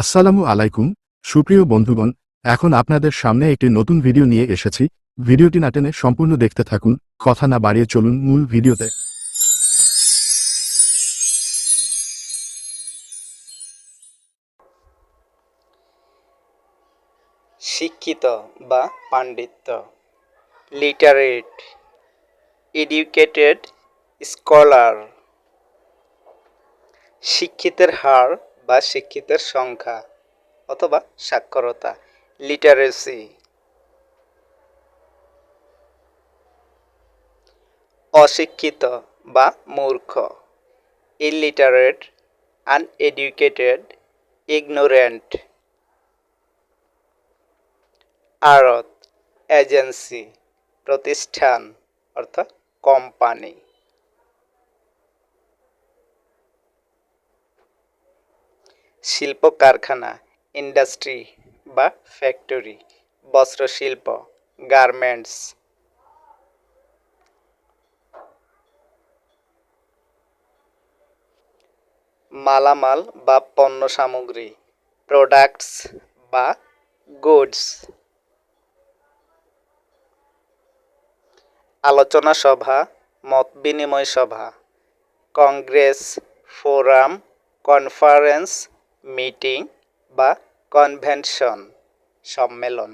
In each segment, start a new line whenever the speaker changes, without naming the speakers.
আসসালামু আলাইকুম, সুপ্রিয় বন্ধুগণ, এখন আপনাদের সামনে একটি নতুন ভিডিও নিয়ে এসেছি। ভিডিওটি না টেনে সম্পূর্ণ দেখতে থাকুন, কথা না বাড়িয়ে চলুন মূল ভিডিওতে।
শিক্ষিত বা পাণ্ডিত্য লিটারেট এডুকেটেড স্কলার শিক্ষিতের হার বা শিক্ষিতের সংখ্যা অথবা সাক্ষরতা লিটারেসি অশিক্ষিত বা মূর্খ ইলিটারেট আনএডুকেটেড ইগনোরেন্ট আড়ত এজেন্সি প্রতিষ্ঠান, অর্থাৎ কোম্পানি শিল্প কারখানা ইন্ডাস্ট্রি বা ফ্যাক্টরি, বস্ত্রশিল্প, গার্মেন্টস। মালামাল বা পণ্য সামগ্রী প্রোডাক্টস বা গুডস আলোচনা সভা, মত বিনিময় সভা কংগ্রেস ফোরাম কনফারেন্স মিটিং বা কনভেনশন, সম্মেলন,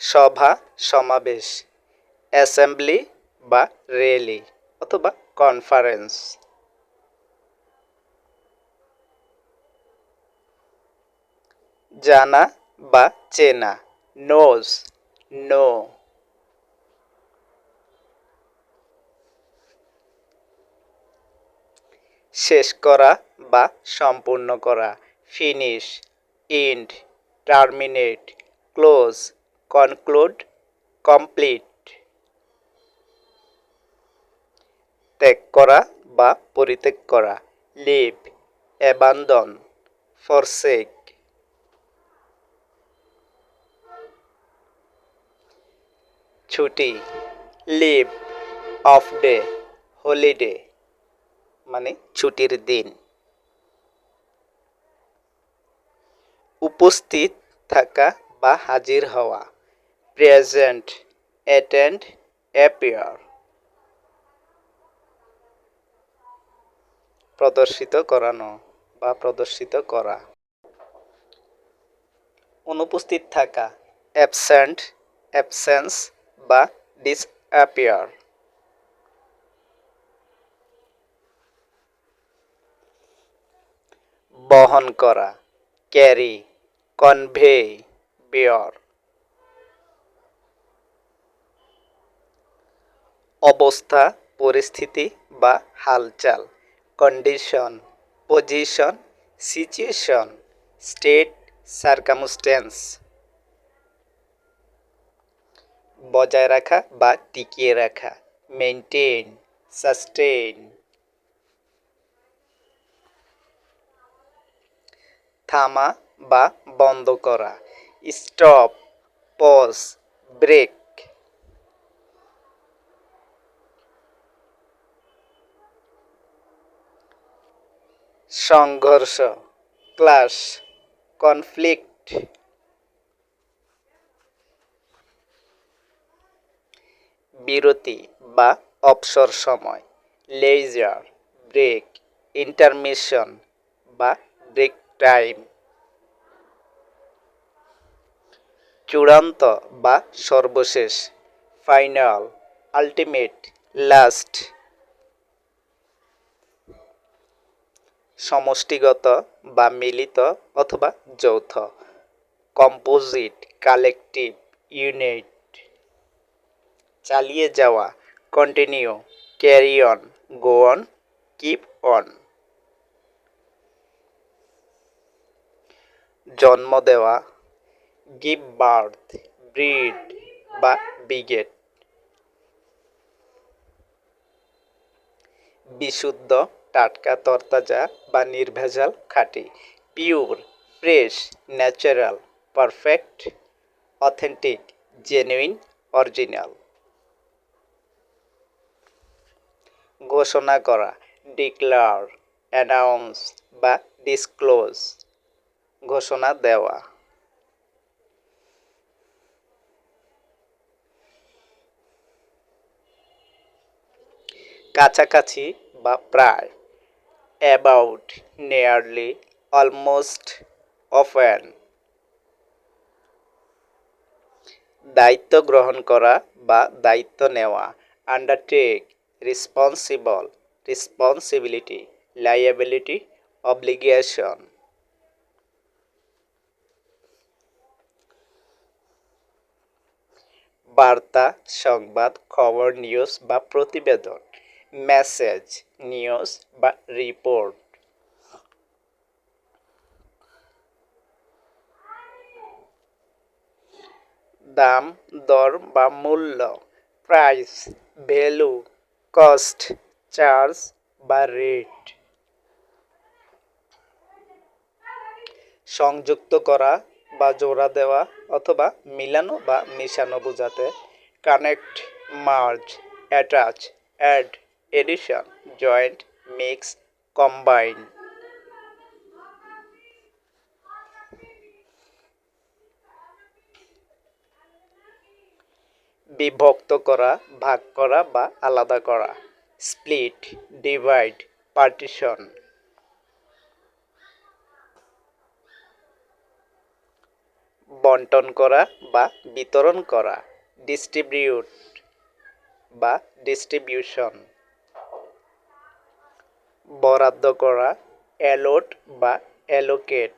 সভা, সমাবেশ, অ্যাসেম্বলি বা র্যালি অথবা কনফারেন্স। জানা বা চেনা নোজ নো। শেষ করা বা সম্পূর্ণ করা। Finish end terminate close conclude complete ত্যাগ করা বা পরিত্যাগ করা। লিভ অ্যাবান্দন ফরসেক ছুটি লিভ অফ ডে হলিডে মানে ছুটির দিন। উপস্থিত থাকা বা হাজির হওয়া। প্রেজেন্ট অ্যাটেন্ড অ্যাপিয়ার প্রদর্শিত করানো বা প্রদর্শিত করা। অনুপস্থিত থাকা। অ্যাবসেন্ট অ্যাবসেন্স বা ডিসঅ্যাপিয়ার বহন করা, ক্যারি, কনভে, বেয়র। অবস্থা, পরিস্থিতি বা হালচাল condition position situation state circumstance বজায় রাখা বা টিকিয়ে রাখা মেনটেন সাস্টেইন থামা বা বন্ধ করা। Stop, pause, break. সংঘর্ষ ক্লাস কনফ্লিক্ট। বিরতি বা অবসর সময়। লেজার, ব্রেক, ইন্টারমিশন বা ব্রেক টাইম চূড়ান্ত বা সর্বশেষ, ফাইনাল, আলটিমেট, লাস্ট সমষ্টিগত বা মিলিত অথবা যৌথ, কম্পোজিট, কালেকটিভ, ইউনিট, চালিয়ে যাওয়া, continue, carry on, go on, keep on. জন্ম দেওয়া গিভ বার্থ, ব্রিড বা বিগেট। বিশুদ্ধ, টাটকা, তরতাজা বা নির্ভেজাল খাঁটি। Pure, fresh, natural, perfect, authentic, genuine, original. ঘোষণা করা, ডিক্লার, অ্যানাউন্স বা ডিসক্লোজ। ঘোষণা দেওয়া। কাছাকাছি বা প্রায় অ্যাবাউট নিয়ারলি অলমোস্ট অফেন দায়িত্ব গ্রহণ করা বা দায়িত্ব নেওয়া undertake responsible responsibility liability obligation বার্তা, সংবাদ, খবর, নিউজ বা প্রতিবেদন, মেসেজ, নিউজ বা রিপোর্ট। দাম, দর বা মূল্য, প্রাইস, ভ্যালু, কস্ট, চার্জ বা রেট। সংযুক্ত করা বা জোড়া দেওয়া অথবা মিলানো বা মিশানো বোঝাতে connect merge attach add addition joint mix combine বিভক্ত করা, ভাগ করা বা আলাদা করা। স্প্লিট ডিভাইড পার্টিশন বন্টন করা বা বিতরণ করা ডিস্ট্রিবিউট বা ডিস্ট্রিবিউশন বরাদ্দ করা অ্যালোট বা অ্যালোকেট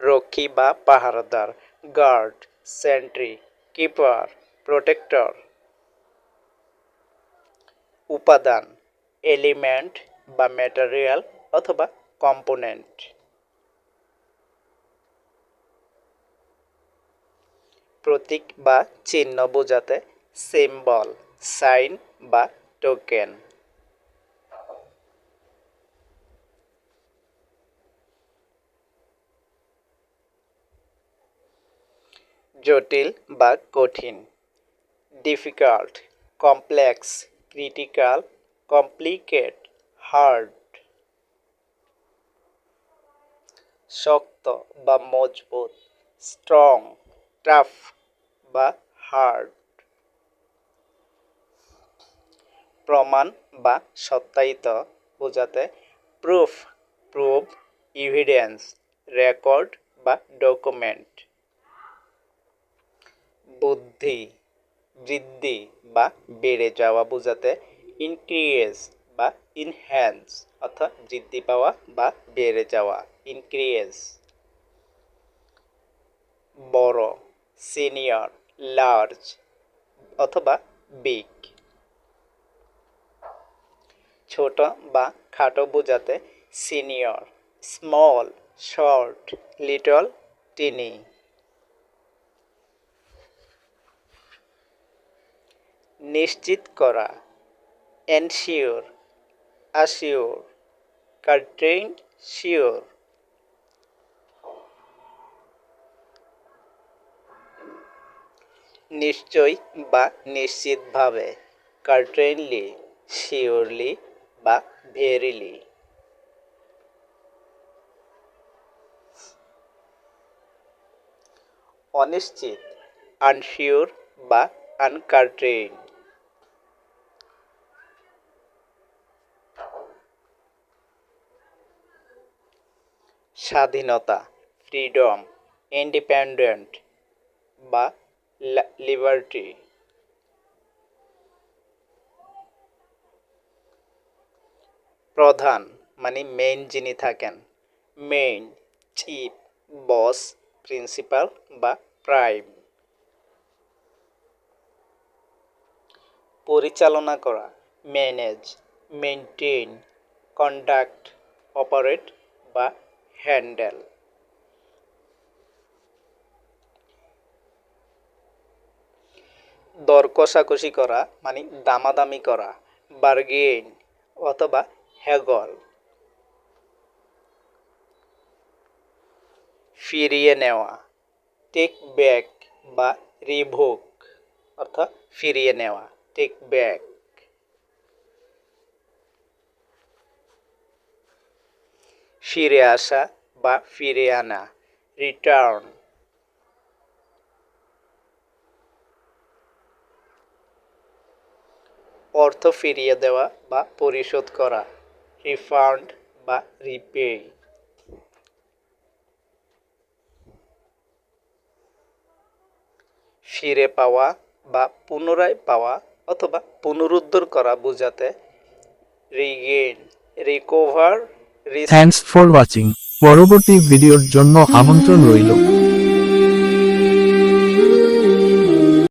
রক্ষী বা পাহারাদার গার্ড সেন্ট্রি কিপার প্রোটেক্টর উপাদান এলিমেন্ট বা ম্যাটেরিয়াল অথবা কম্পোনেন্ট। প্রতীক বা চিহ্ন বোঝাতে সিম্বল সাইন বা টোকেন জটিল বা কঠিন। Difficult complex critical complicate hard শক্ত বা মজবুত স্ট্রং টাফ বা হার্ড প্রমাণ বা সত্যায়িত বোঝাতে প্রুফ প্রুফ ইভিডেন্স রেকর্ড বা ডকুমেন্ট বুদ্ধি, বৃদ্ধি বা বেড়ে যাওয়া বোঝাতে ইনক্রিয়েজ বা ইনহ্যান্স অর্থাৎ বৃদ্ধি পাওয়া বা বেড়ে যাওয়া ইনক্রিয়েজ বড় সিনিয়র লার্জ অথবা বিগ ছোট বা খাটো বোঝাতে senior small short little tiny নিশ্চিত করা এনশিওর আসিওর কার্টেইন শিওর নিশ্চয় বা নিশ্চিতভাবে কার্টেইনলি শিওরলি বা ভেরিলি অনিশ্চিত আনশিওর বা আনকার্টেইন স্বাধীনতা ফ্রিডম ইন্ডিপেন্ডেন্ট বা লিবার্টি প্রধান মানে মেইন যিনি থাকেন মেইন চিফ বস প্রিন্সিপাল বা প্রাইম পরিচালনা করা ম্যানেজ মেনটেন কন্ডাক্ট অপারেট বা হ্যান্ডেল দর কষাকষি করা মানে দামাদামি করা বার্গেন অথবা হ্যাগল ফিরিয়ে নেওয়া টেক ব্যাক বা রিভোক অর্থাৎ ফিরিয়ে নেওয়া টেক ব্যাক ফিরে আসা বা ফিরে আনা। রিটার্ন অর্থ ফিরিয়ে দেওয়া বা পরিশোধ করা। রিফান্ড বা রিপে ফিরে পাওয়া বা পুনরায় পাওয়া অথবা পুনরুদ্ধার করা বোঝাতে regain recover
thanks for watching পরবর্তী ভিডিওর জন্য আমন্ত্রণ রইল।